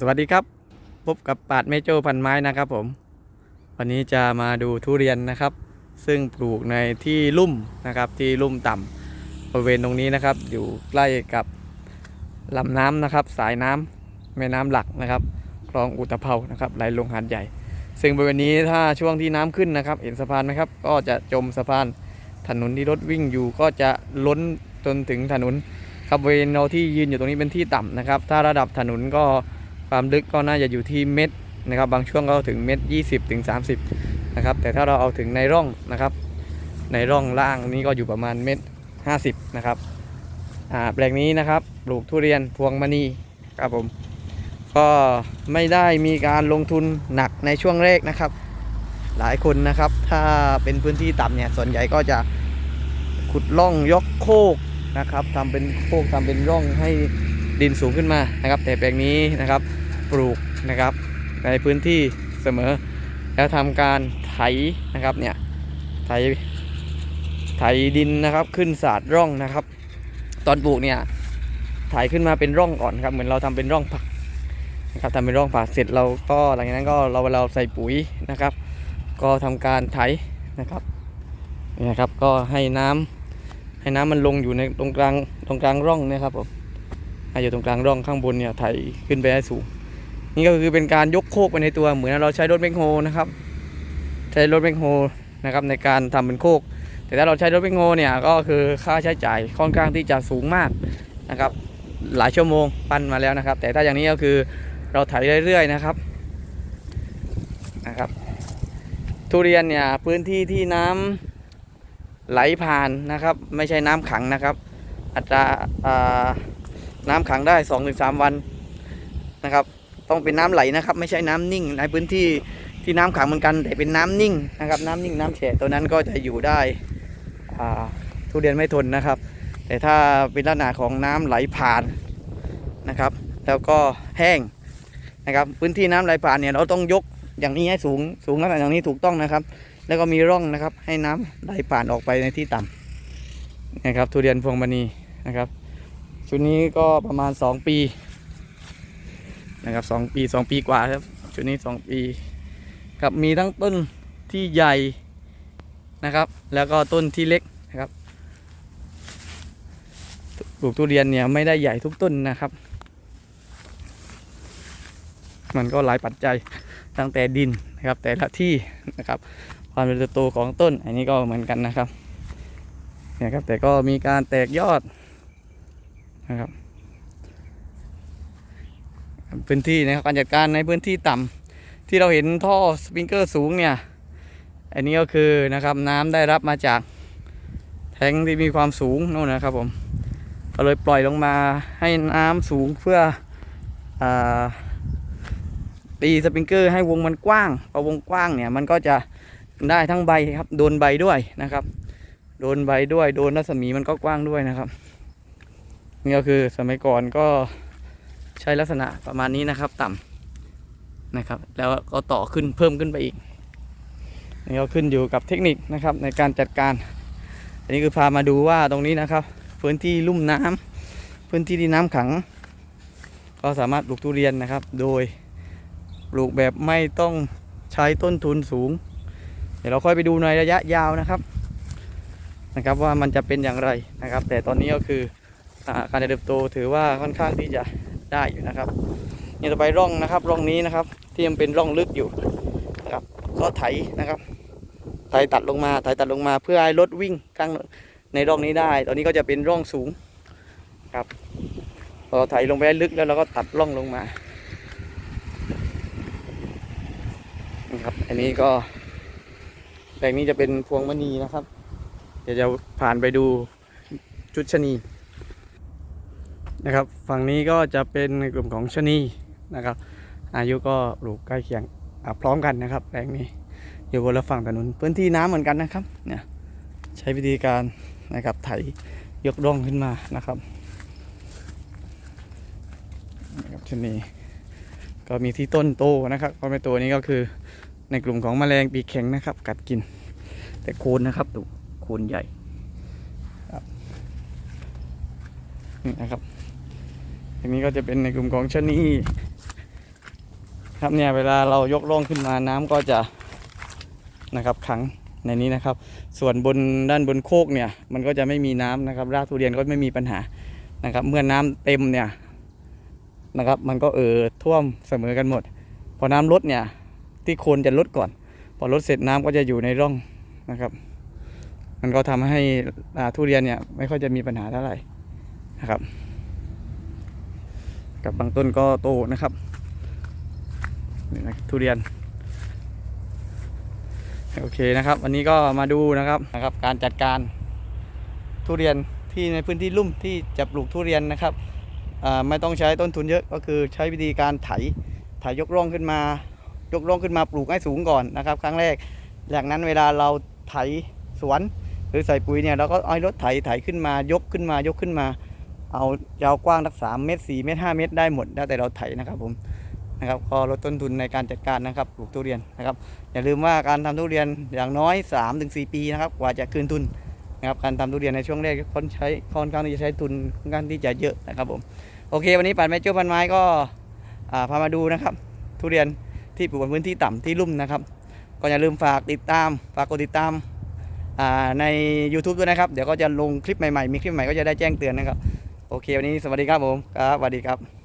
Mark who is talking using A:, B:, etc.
A: สวัสดีครับพบกับปาดเมโจพันไม้นะครับผม วันนี้จะมาดูทุเรียนนะครับ ซึ่งปลูกในที่ลุ่มนะครับที่ลุ่มต่ำบริเวณตรงนี้นะครับ อยู่ใกล้กับลำน้ำนะครับ สายน้ำแม่น้ำหลักนะครับคลองอุตภเปานะครับไหลลงหาดใหญ่ ซึ่งบริเวณนี้ถ้าช่วงที่น้ำขึ้นนะครับ เห็นสะพานไหมครับ ก็จะจมสะพานถนนที่รถวิ่งอยู่ก็จะล้นจนถึงถนนครับบริเวณเราที่ยืนอยู่ตรงนี้เป็นที่ต่ำนะครับ ถ้าระดับถนนก็ ความลึกก็น่าจะอยู่ที่เม็ดนะครับ บางช่วงก็ถึงเม็ดยี่สิบถึงสามสิบนะครับ แต่ถ้าเราเอาถึงในร่องนะครับ ในร่องล่างนี้ก็อยู่ประมาณเม็ดห้าสิบนะครับแปลงนี้นะครับปลูกทุเรียนพวงมณีครับผม ก็ไม่ได้มีการลงทุนหนักในช่วงแรกนะครับ หลายคนนะครับ ถ้าเป็นพื้นที่ต่ำเนี่ยส่วนใหญ่ก็จะขุดร่องยกโคกนะครับทำเป็นโคกทำเป็นร่องให้ดินสูงขึ้นมานะครับ แต่แปลงนี้นะครับ ปลูกนะครับ ในพื้นที่เสมอ แล้วทำการไถนะครับเนี่ยไถไถดินนะครับขึ้นสาดร่องนะครับ ตอนปลูกเนี่ยไถขึ้นมาเป็นร่องก่อนครับ เหมือนเราทำเป็นร่องผักนะครับทำเป็นร่องผักเสร็จเราก็หลังจากนั้นก็เราเราใส่ปุ๋ยนะครับ ก็ทำการไถนะครับนี่นะครับก็ให้น้ำให้น้ำมันลงอยู่ในตรงกลางตรงกลางร่องนะครับผมให้อยู่ตรงกลางร่องข้างบนเนี่ยไถขึ้นไปให้สูง นี่ก็คือเป็นการยกโคกไปในตัวเหมือนเราใช้รถแบคโฮนะครับ ใช้รถแบคโฮนะครับในการทำเป็นโคก แต่ถ้าเราใช้รถแบคโฮเนี่ยก็คือค่าใช้จ่ายค่อนข้างที่จะสูงมากนะครับ หลายชั่วโมงปั้นมาแล้วนะครับ แต่ถ้าอย่างนี้ก็คือเราไถเรื่อยๆนะครับนะครับ ทุเรียนเนี่ยพื้นที่ที่น้ำไหลผ่านนะครับ ไม่ใช่น้ำขังนะครับ อัตราอ่าน้ำขังได้2อถึงสวันนะครับ ต้องเป็นน้ำไหลนะครับ ไม่ใช่น้ำนิ่ง ในพื้นที่ที่น้ำขังเหมือนกัน แต่เป็นน้ำนิ่งนะครับ น้ำนิ่งน้ำแฉะตัวนั้นก็จะอยู่ได้ทุเรียนไม่ทนนะครับ แต่ถ้าเป็นลักษณะของน้ำไหลผ่านนะครับ แล้วก็แห้งนะครับพื้นที่น้ำไหลผ่านเนี่ยเราต้องยกอย่างนี้ให้สูงสูงลักษณะอย่างนี้ถูกต้องนะครับ แล้วก็มีร่องนะครับ ให้น้ำไหลผ่านออกไปในที่ต่ำนะครับทุเรียนพวงมณีนะครับ ชุดนี้ก็ประมาณ 2 ปี นะครับสองปี2ปีกว่าครับชุดนี้2ปีครับมีทั้งต้นที่ใหญ่นะครับ แล้วก็ต้นที่เล็กนะครับปลูกทุเรียนเนี่ยไม่ได้ใหญ่ทุกต้นนะครับ มันก็หลายปัจจัยตั้งแต่ดินนะครับ แต่ละที่นะครับ ความเป็นโตของต้น อันนี้ก็เหมือนกันนะครับเนี่ยครับแต่ก็มีการแตกยอดนะครับ พื้นที่นะครับการจัดการในพื้นที่ต่ำที่เราเห็นท่อสปริงเกอร์สูงเนี่ยอันนี้ก็คือนะครับน้ำได้รับมาจากแทงที่มีความสูงโน่นนะครับผมก็เลยปล่อยลงมาให้น้ำสูงเพื่ออตีสปริงเกอร์ให้วงมันกว้างพอวงกว้างเนี่ยมันก็จะได้ทั้งใบครับโดนใบด้วยนะครับ โดนใบด้วยโดนรัศมีมันก็กว้างด้วยนะครับนี่ก็คือสมัยก่อนก็ ใช้ลักษณะประมาณนี้นะครับต่ำนะครับ แล้วก็ต่อขึ้นเพิ่มขึ้นไปอีกนี่ก็ขึ้นอยู่กับเทคนิคนะครับในการจัดการ อันนี้คือพามาดูว่าตรงนี้นะครับ พื้นที่ลุ่มน้ำพื้นที่ที่น้ำขัง ก็สามารถปลูกทุเรียนนะครับ โดยปลูกแบบไม่ต้องใช้ต้นทุนสูง เดี๋ยวเราค่อยไปดูในระยะยาวนะครับนะครับว่ามันจะเป็นอย่างไรนะครับ แต่ตอนนี้ก็คืออการเติบโตถือว่าค่อนข้างที่จะ ได้อยู่นะครับนี่ต่อไปร่องนะครับร่องนี้นะครับที่มันเป็นร่องลึกอยู่นะครับก็ไถนะครับไถตัดลงมาไถตัดลงมาเพื่อให้รถวิ่งข้างในร่องนี้ได้ ตอนนี้ก็จะเป็นร่องสูงครับพอไถลงไปให้ลึกแล้วเราก็ตัดร่องลงมาครับอันนี้ก็แปลงนี้จะเป็นพวงมณีนะครับ เดี๋ยวจะผ่านไปดูชุดชะนี นะครับ ฝั่งนี้ก็จะเป็นในกลุ่มของชะนีนะครับ อายุก็ปลูกใกล้เคียงพร้อมกันนะครับแปลงนี้อยู่บนละฝั่งถนนพื้นที่น้ำเหมือนกันนะครับเนี่ยใช้วิธีการนะครับไถยกร่องขึ้นมานะครับนะครับชะนีก็มีที่ต้นโตนะครับเพราะไม่ตัวนี้ก็คือในกลุ่มของแมลงปีกแข็งนะครับ กัดกิน แต่โคนนะครับดูโคนใหญ่ครับนี่นะครับ อันนี้ก็จะเป็นในกลุ่มของชะนีครับเนี่ยเวลาเรายกร่องขึ้นมาน้ำก็จะนะครับขังในนี้นะครับ ส่วนบนด้านบนโคกเนี่ยมันก็จะไม่มีน้ำนะครับ รากทุเรียนก็ไม่มีปัญหานะครับ เมื่อน้ำเต็มเนี่ยนะครับ มันก็เอ่อท่วมเสมอกันหมด พอน้ำลดเนี่ยที่โคนจะลดก่อน พอลดเสร็จน้ำก็จะอยู่ในร่องนะครับ มันก็ทำให้อ่าทุเรียนเนี่ยไม่ค่อยจะมีปัญหาเท่าไหร่นะครับ กับบางต้นก็โตนะครับนี่นะทุเรียนโอเคนะครับ วันนี้ก็มาดูนะครับนะครับ การจัดการทุเรียนที่ในพื้นที่ลุ่มที่จะปลูกทุเรียนนะครับไม่ต้องใช้ต้นทุนเยอะก็คือใช้วิธีการไถไถยกร่องขึ้นมายกร่องขึ้นมาปลูกให้สูงก่อนนะครับ ครั้งแรกจากนั้นเวลาเราไถสวน หรือใส่ปุ๋ยเนี่ยเราก็เอารถไถไถขึ้นมายกขึ้นมายกขึ้นมา เอายาวกว้างสักสามเมตรสี่เมตรห้าเมตรได้หมดแล้วแต่เราไถนะครับผมนะครับก็ลดต้นทุนในการจัดการนะครับปลูกทุเรียนนะครับอย่าลืมว่าการทำทุเรียนอย่างน้อย 3-4 ปีนะครับกว่าจะคืนทุนนะครับการทำทุเรียนในช่วงแรกค่อนใช้ค่อนข้างที่จะใช้ทุนค่อนข้างที่จะเยอะนะครับผมโอเค วันนี้ปัดแม่เจ้าพันไม้ก็พามาดูนะครับ ทุเรียนที่ปลูกบนพื้นที่ต่ำที่ลุ่มนะครับก็อย่าลืมฝากติดตามฝากกดติดตามใน YouTube ด้วยนะครับ เดี๋ยวก็จะลงคลิปใหม่ๆ มีคลิปใหม่ก็จะได้แจ้งเตือนนะครับ โอเควันนี้สวัสดีครับผมครับสวัสดีครับ